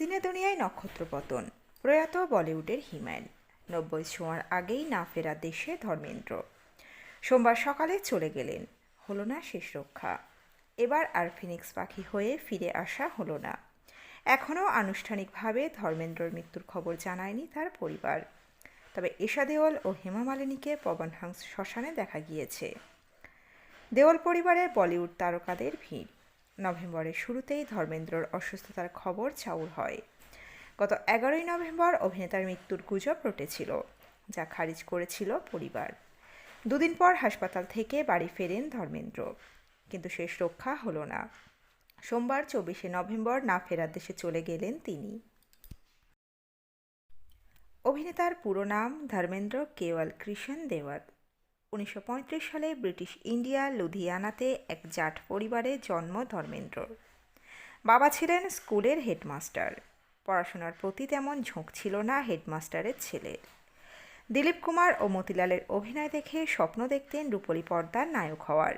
সিনে দুনিয়ায় নক্ষত্র পতন, প্রয়াত বলিউডের হিম্যান নব্বই ছোঁয়ার আগেই না ফেরা দেশে ধর্মেন্দ্র। সোমবার সকালে চলে গেলেন হলো না শেষ রক্ষা এবার আর ফিনিক্স পাখি হয়ে ফিরে আসা হলো না এখনও আনুষ্ঠানিকভাবে ধর্মেন্দ্রর মৃত্যুর খবর জানায়নি তার পরিবার। তবে ঈশা দেওল ও হেমা মালিনীকে পবনহাংস শ্মশানে দেখা গিয়েছে। দেওল পরিবারের বলিউড তারকাদের ভিড়। নভেম্বরের শুরুতেই ধর্মেন্দ্রর অসুস্থতার খবর চাউর হয়। গত এগারোই নভেম্বর অভিনেতার মৃত্যুর গুজব রটেছিল, যা খারিজ করেছিল পরিবার। দুদিন পর হাসপাতাল থেকে বাড়ি ফেরেন ধর্মেন্দ্র, কিন্তু শেষ রক্ষা হলো না। সোমবার চব্বিশে নভেম্বর না ফেরার দেশে চলে গেলেন তিনি। অভিনেতার পুরো নাম ধর্মেন্দ্র কেওয়াল কৃষ্ণ দেওয়াল। উনিশশো পঁয়ত্রিশ সালে ব্রিটিশ ইন্ডিয়া লুধিয়ানাতে এক জাট পরিবারে জন্ম ধর্মেন্দ্রর বাবা ছিলেন স্কুলের হেডমাস্টার। পড়াশোনার প্রতি তেমন ঝোঁক ছিল না হেডমাস্টারের ছেলের দিলীপ কুমার ও মতিলালের অভিনয় দেখে স্বপ্ন দেখতেন রূপলী পর্দার নায়ক হওয়ার।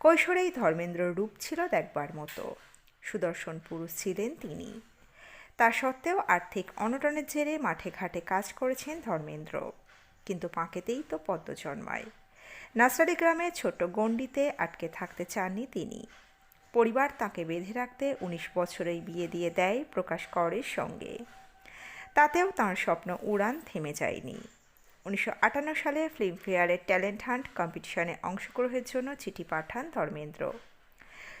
কৈশোরেই ধর্মেন্দ্রর রূপ ছিল দেখবার মতো। সুদর্শন পুরুষ ছিলেন তিনি। তা সত্ত্বেও আর্থিক অনটনের জেরে মাঠে ঘাটে কাজ করেছেন ধর্মেন্দ্র। কিন্তু পাঁকেতেই তো পদ্ম জন্মায়। নার্সারি গ্রামের ছোট্ট গণ্ডিতে আটকে থাকতে চাননি তিনি। পরিবার তাকে বেঁধে রাখতে উনিশ বছরেই বিয়ে দিয়ে দেয় প্রকাশ করের সঙ্গে। তাতেও তাঁর স্বপ্ন উড়ান থেমে যায়নি। উনিশশো আটান্ন সালে ফিল্মফেয়ারের ট্যালেন্ট হান্ট কম্পিটিশনে অংশগ্রহণের জন্য চিঠি পাঠান ধর্মেন্দ্র।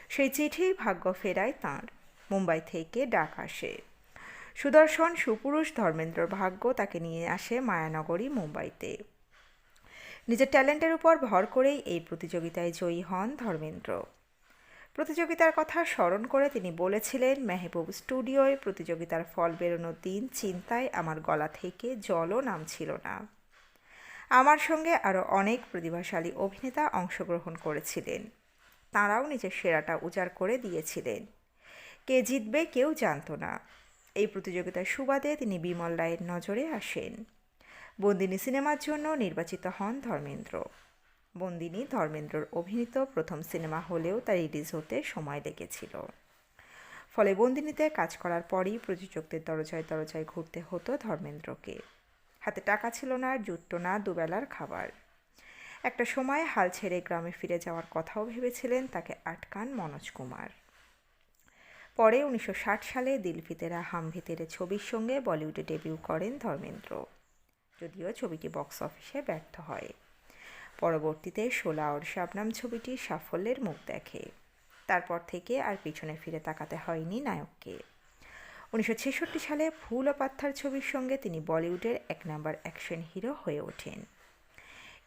সেই চিঠি ভাগ্য ফেরায় তাঁর। মুম্বাই থেকে ডাক আসে। সুদর্শন সুপুরুষ ধর্মেন্দ্রর ভাগ্য তাকে নিয়ে আসে মায়ানগরী, মুম্বাইতে। নিজের ট্যালেন্টের উপর ভর করেই এই প্রতিযোগিতায় জয়ী হন ধর্মেন্দ্র। প্রতিযোগিতার কথা স্মরণ করে তিনি বলেছিলেন, মেহবুব স্টুডিওয় প্রতিযোগিতার ফল বেরোনোর দিন চিন্তায় আমার গলা থেকে জলও নামছিল না। আমার সঙ্গে আরও অনেক প্রতিভাশালী অভিনেতা অংশগ্রহণ করেছিলেন। তাঁরাও নিজের সেরাটা উজাড় করে দিয়েছিলেন। কে জিতবে কেউ জানতো না। এই প্রতিযোগিতার সুবাদে তিনি বিমল রায়ের নজরে আসেন। বন্দিনী সিনেমার জন্য নির্বাচিত হন ধর্মেন্দ্র। বন্দিনী ধর্মেন্দ্রর অভিনীত প্রথম সিনেমা হলেও তা রিলিজ হতে সময় লেগেছিল। ফলে বন্দিনীতে কাজ করার পরই প্রযোজকদের দরজায় দরজায় ঘুরতে হতো ধর্মেন্দ্রকে। হাতে টাকা ছিল না, জুটতো না দুবেলার খাবার। একটা সময় হাল ছেড়ে গ্রামে ফিরে যাওয়ার কথাও ভেবেছিলেন তাকে আটকান মনোজ কুমার। পরে উনিশশো ষাট সালে দিলফিতেরা হাম ভিতেরে ছবির সঙ্গে বলিউডে ডেবিউ করেন ধর্মেন্দ্র, যদিও ছবিটি বক্স অফিসে ব্যর্থ হয়। পরবর্তীতে শোলা ওর শাবনাম ছবিটি সাফল্যের মুখ দেখে। তারপর থেকে আর পিছনে ফিরে তাকাতে হয়নি নায়ককে। উনিশশো ছেষট্টি সালে ফুল ও পাত্থার ছবির সঙ্গে তিনি বলিউডের এক নম্বর অ্যাকশন হিরো হয়ে ওঠেন।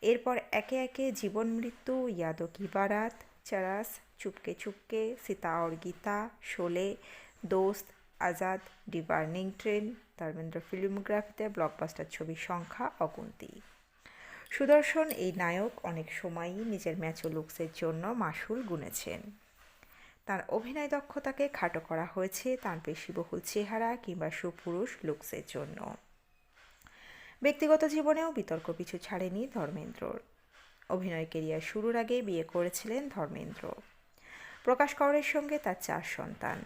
এরপর একে একে জীবন মৃত্যু ইয়াদো কি বারাত, চারাস চুপকে চুপকে সীতা और Geeta, Sholay, Dost, Azaad the burning train, Dharmendra ফিল্মোগ্রাফিতে blockbuster ছবির সংখ্যা অগুন্তি। সুদর্শন এই নায়ক অনেক সময়ই নিজের ম্যাচো লুকসের জন্য মাসুল গুনেছেন। তার অভিনয় দক্ষতাকে খাটো করা হয়েছে তার পেশিবহুল চেহারা কিংবা সুপুরুষ লুকসের জন্য। ব্যক্তিগত জীবনেও বিতর্ক পিছু ছাড়েনি ধর্মেন্দ্রর। অভিনয় কেরিয়ার শুরুর আগে বিয়ে করেছিলেন ধর্মেন্দ্র। প্রকাশ করের সঙ্গে তার চার সন্তান।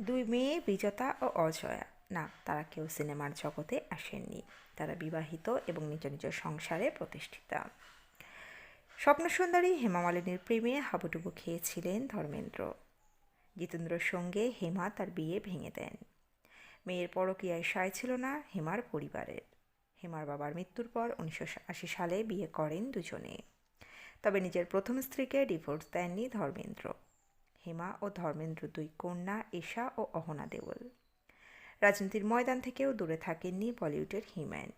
দুই মেয়ে, বিজতা ও অজয়া। না, তারা কেউ সিনেমার জগতে আসেননি। তারা বিবাহিত এবং নিজ নিজ সংসারে প্রতিষ্ঠিতা। স্বপ্নসুন্দরী হেমা মালিনীর প্রেমে হাবুডুবু খেয়েছিলেন ধর্মেন্দ্র। জিতেন্দ্রর সঙ্গে হেমা তার বিয়ে ভেঙে দেন। মেয়ের পরকীয়ায় সায় ছিল না হেমার পরিবারের। হেমার বাবার মৃত্যুর পর উনিশশো আশি সালে বিয়ে করেন দুজনে। তবে নিজের প্রথম স্ত্রীকে ডিভোর্স দেননি ধর্মেন্দ্র। হেমা ও ধর্মেন্দ্র দুই কন্যা এশা ও অহনা দেওল। রাজনীতির ময়দান থেকেও দূরে থাকেননি বলিউডের হিম্যান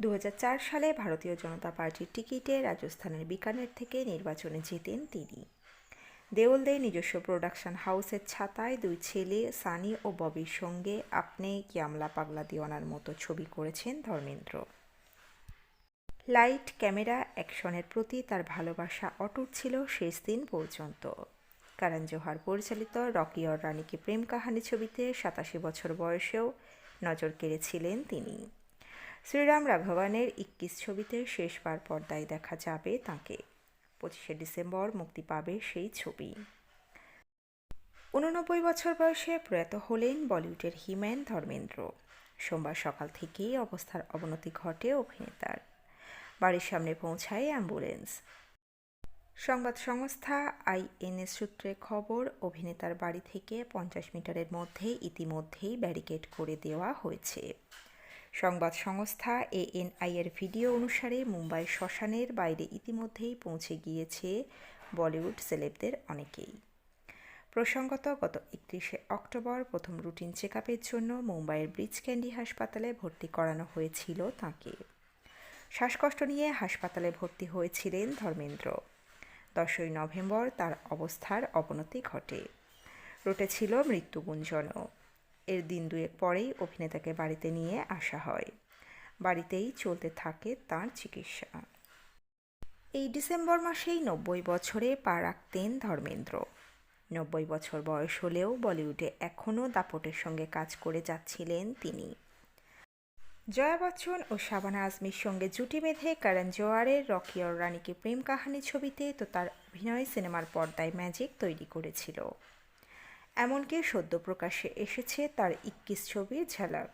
দুই হাজার চার সালে ভারতীয় জনতা পার্টির টিকিটে রাজস্থানের বিকানের থেকে নির্বাচনে জেতেন তিনি। দেওলদে নিজস্ব প্রোডাকশন হাউসের ছাতায় দুই ছেলে সানি ও ববির সঙ্গে আপনি কিয়ামলা পাগলা দিওয়ানার মতো ছবি করেছেন ধর্মেন্দ্র। লাইট, ক্যামেরা, অ্যাকশনের প্রতি তার ভালোবাসা অটুট ছিল শেষ দিন পর্যন্ত। কারণ জোহার পরিচালিত রকি অর রানীকে প্রেম কাহানি ছবিতে সাতাশি বছর বয়সেও নজর কেড়েছিলেন তিনি। শ্রীরাম রাঘবানের ইক্কিস ছবিতে শেষবার পর্দায় দেখা যাবে তাকে। পঁচিশে ডিসেম্বর মুক্তি পাবে সেই ছবি। উননব্বই বছর বয়সে প্রয়াত হলেন বলিউডের হিম্যান ধর্মেন্দ্র। সোমবার সকাল থেকেই অবস্থার অবনতি ঘটে অভিনেতার। বাড়ির সামনে পৌঁছায় অ্যাম্বুলেন্স। সংবাদ সংস্থা আইএনএস সূত্রে খবর, অভিনেতার বাড়ি থেকে পঞ্চাশ মিটারের মধ্যে ইতিমধ্যেই ব্যারিকেড করে দেওয়া হয়েছে। সংবাদ সংস্থা এএনআই এর ভিডিও অনুসারে মুম্বাই শ্মশানের বাইরে ইতিমধ্যেই পৌঁছে গিয়েছে বলিউড সেলেবদের অনেকেই। প্রসঙ্গত, গত একত্রিশে অক্টোবর প্রথম রুটিন চেক জন্য মুম্বাইয়ের ব্রিজ ক্যান্ডি হাসপাতালে ভর্তি করানো হয়েছিল তাঁকে। শ্বাসকষ্ট নিয়ে হাসপাতালে ভর্তি হয়েছিলেন ধর্মেন্দ্র। দশই নভেম্বর তার অবস্থার অবনতি ঘটে। রোটে ছিল মৃত্যুগুঞ্জনও এর দিন দুয়েক পরেই অভিনেতাকে বাড়িতে নিয়ে আসা হয়। বাড়িতেই চলতে থাকে তার চিকিৎসা। এই ডিসেম্বর মাসেই নব্বই বছরে পা রাখতেন ধর্মেন্দ্র। নব্বই বছর বয়স হলেও বলিউডে এখনও দাপটের সঙ্গে কাজ করে যাচ্ছিলেন তিনি। জয়া বচ্চন ও শাবানা আজমির সঙ্গে জুটি বেঁধে করণ জোয়ারের রকি और রানীকে প্রেম কাহানি ছবিতে তো তার অভিনয় সিনেমার পর্দায় ম্যাজিক তৈরি করেছিল। এমনকি সদ্য প্রকাশ্যে এসেছে তার ইক্কিস ছবির ঝালক,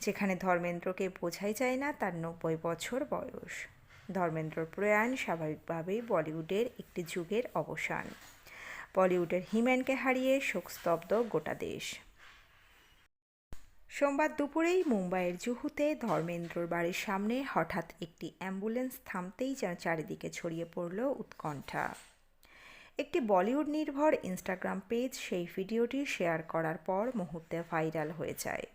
যেখানে ধর্মেন্দ্রকে বোঝাই যায় না তার নব্বই বছর বয়স। ধর্মেন্দ্রর প্রয়াণ স্বাভাবিকভাবেই বলিউডের একটি যুগের অবসান। বলিউডের হিম্যানকে হারিয়ে শোকস্তব্ধ গোটা দেশ। সোমবার দুপুরেই মুম্বাইয়ের জুহুতে ধর্মেন্দ্রর বাড়ির সামনে হঠাৎ একটি অ্যাম্বুলেন্স থামতেই যেন চারিদিকে ছড়িয়ে পড়ল উৎকণ্ঠা। একটি বলিউড নির্ভর ইনস্টাগ্রাম পেজ সেই ভিডিওটি শেয়ার করার পর মুহূর্তে ভাইরাল হয়ে যায়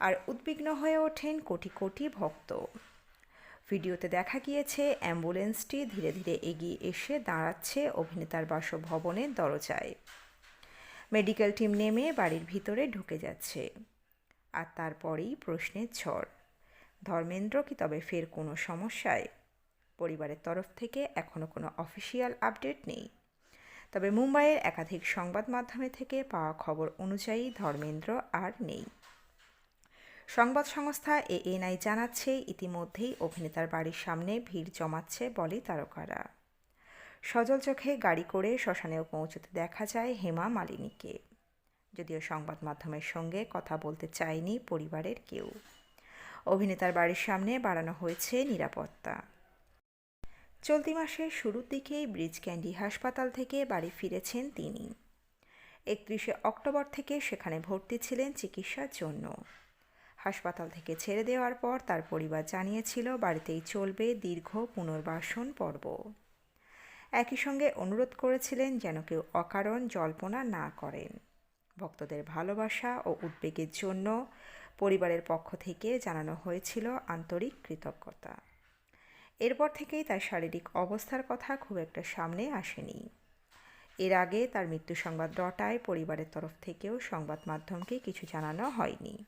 আর উদ্বিগ্ন হয়ে ওঠেন কোটি কোটি ভক্ত। ভিডিওতে দেখা গিয়েছে, অ্যাম্বুলেন্সটি ধীরে ধীরে এগিয়ে এসে দাঁড়াচ্ছে অভিনেতার বাসভবনের দরজায়। মেডিকেল টিম নেমে বাড়ির ভিতরে ঢুকে যাচ্ছে। আর তারপরেই প্রশ্নের ঝড়। ধর্মেন্দ্র কি তবে ফের কোনো সমস্যায়? পরিবারের তরফ থেকে এখনও কোনো অফিসিয়াল আপডেট নেই। তবে মুম্বাইয়ের একাধিক সংবাদ মাধ্যমে থেকে পাওয়া খবর অনুযায়ী ধর্মেন্দ্র আর নেই। সংবাদ সংস্থা এ এএনআই জানাচ্ছে, ইতিমধ্যেই অভিনেতার বাড়ির সামনে ভিড় জমাচ্ছে বলে তারকারা। সজল চোখে গাড়ি করে শ্মশানেও পৌঁছতে দেখা যায় হেমা মালিনীকে। যদিও সংবাদ মাধ্যমের সঙ্গে কথা বলতে চায়নি পরিবারের কেউ। অভিনেতার বাড়ির সামনে বাড়ানো হয়েছে নিরাপত্তা। চলতি মাসের শুরুর দিকেই ব্রিজ ক্যান্ডি হাসপাতাল থেকে বাড়ি ফিরেছেন তিনি। একত্রিশে অক্টোবর থেকে সেখানে ভর্তি ছিলেন চিকিৎসার জন্য। হাসপাতাল থেকে ছেড়ে দেওয়ার পর তার পরিবার জানিয়েছিল, বাড়িতেই চলবে দীর্ঘ পুনর্বাসন পর্ব। একই সঙ্গে অনুরোধ করেছিলেন যেন কেউ অকারণ জল্পনা না করেন। ভক্তদের ভালোবাসা ও উদ্বেগের জন্য পরিবারের পক্ষ থেকে জানানো হয়েছিল আন্তরিক কৃতজ্ঞতা। এরপর থেকেই তার শারীরিক অবস্থার কথা খুব একটা সামনে আসেনি। এর আগে তার মৃত্যু সংবাদ রটায় পরিবারের তরফ থেকেও সংবাদ মাধ্যমকে কিছু জানানো হয়নি।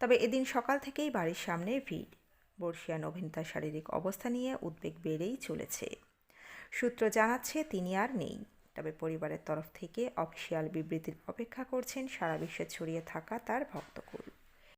তবে এদিন সকাল থেকেই বাড়ির সামনে ভিড়। বর্ষিয়ান অভিনেতার শারীরিক অবস্থা নিয়ে উদ্বেগ বেড়েই চলেছে। সূত্র জানাচ্ছে, তিনি আর নেই। তবে পরিবারের তরফ থেকে অফিসিয়াল বিবৃতির অপেক্ষা করছেন সারা বিশ্বে ছড়িয়ে থাকা তার ভক্তকুল।